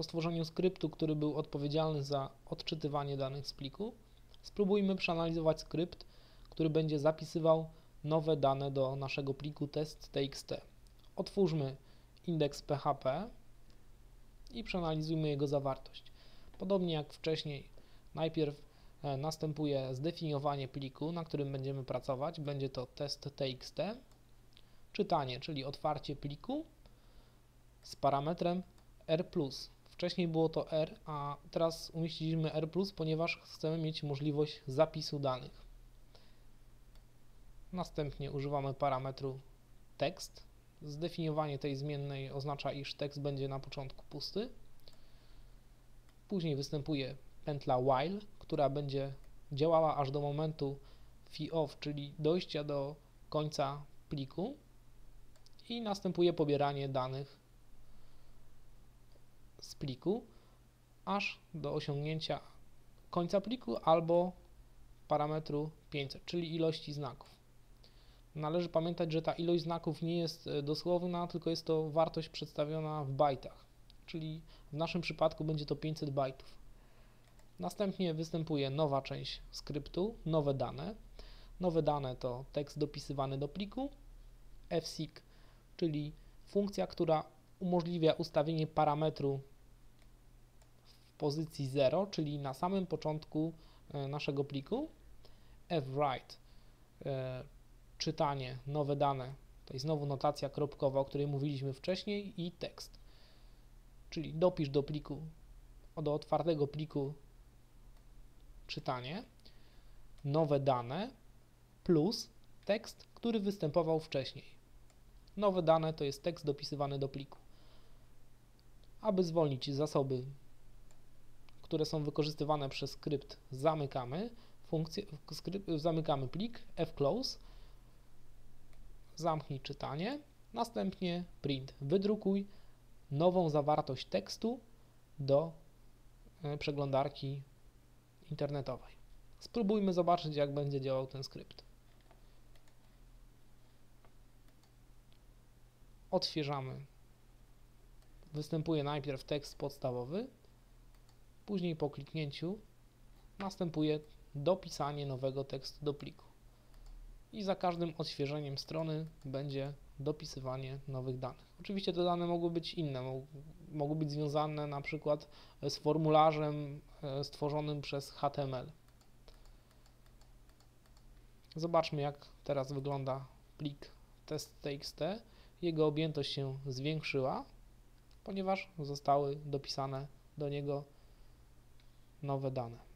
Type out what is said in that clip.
po stworzeniu skryptu, który był odpowiedzialny za odczytywanie danych z pliku, spróbujmy przeanalizować skrypt, który będzie zapisywał nowe dane do naszego pliku test.txt. Otwórzmy indeks PHP i przeanalizujmy jego zawartość. Podobnie jak wcześniej, najpierw e, następuje zdefiniowanie pliku, na którym będziemy pracować. Będzie to test.txt, czytanie, czyli otwarcie pliku z parametrem R+. Wcześniej było to R, a teraz umieściliśmy R+, ponieważ chcemy mieć możliwość zapisu danych. Następnie używamy parametru tekst. Zdefiniowanie tej zmiennej oznacza, iż tekst będzie na początku pusty. Później występuje pętla while, która będzie działała aż do momentu off, czyli dojścia do końca pliku i następuje pobieranie danych z pliku aż do osiągnięcia końca pliku albo parametru 500, czyli ilości znaków. Należy pamiętać, że ta ilość znaków nie jest e, dosłowna, tylko jest to wartość przedstawiona w bajtach, czyli w naszym przypadku będzie to 500 bajtów. Następnie występuje nowa część skryptu, nowe dane. Nowe dane to tekst dopisywany do pliku, fseek, czyli funkcja, która umożliwia ustawienie parametru pozycji 0, czyli na samym początku e, naszego pliku, fwrite, czytanie, nowe dane, jest znowu notacja kropkowa, o której mówiliśmy wcześniej i tekst, czyli dopisz do pliku, do otwartego pliku czytanie, nowe dane plus tekst, który występował wcześniej. Nowe dane to jest tekst dopisywany do pliku. Aby zwolnić zasoby, które są wykorzystywane przez skrypt, zamykamy funkcję, skrypt, zamykamy plik fclose, zamknij czytanie, następnie print, wydrukuj nową zawartość tekstu do e, przeglądarki internetowej. Spróbujmy zobaczyć, jak będzie działał ten skrypt. Odświeżamy występuje najpierw tekst podstawowy, później po kliknięciu następuje dopisanie nowego tekstu do pliku. I za każdym odświeżeniem strony będzie dopisywanie nowych danych. Oczywiście te dane mogły być inne, mogły być związane na przykład z formularzem e, stworzonym przez HTML. Zobaczmy jak teraz wygląda plik test.txt. Jego objętość się zwiększyła, ponieważ zostały dopisane do niego nowe dane.